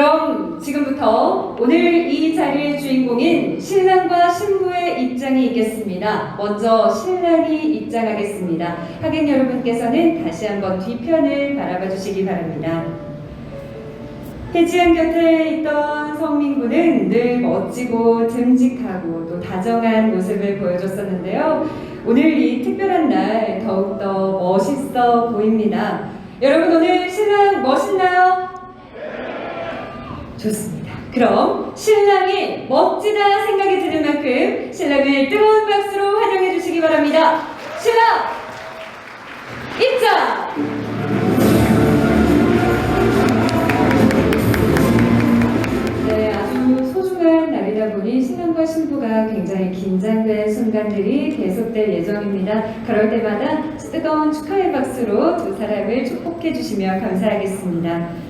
그럼 지금부터 오늘 이 자리의 주인공인 신랑과 신부의 입장이 있겠습니다. 먼저 신랑이 입장하겠습니다. 하객 여러분께서는 다시 한번 뒤편을 바라봐 주시기 바랍니다. 해지양 곁에 있던 성민군은 늘 멋지고 듬직하고 또 다정한 모습을 보여줬었는데요. 오늘 이 특별한 날 더욱더 멋있어 보입니다. 여러분 오늘 신랑 멋있나요? 좋습니다. 그럼 신랑이 멋지다 생각이 드는 만큼 신랑을 뜨거운 박수로 환영해 주시기 바랍니다. 신랑 입장! 네, 신랑과 신부가 굉장히 긴장된 순간들이 계속될 예정입니다. 그럴 때마다 뜨거운 축하의 박수로 두 사람을 축복해 주시면 감사하겠습니다.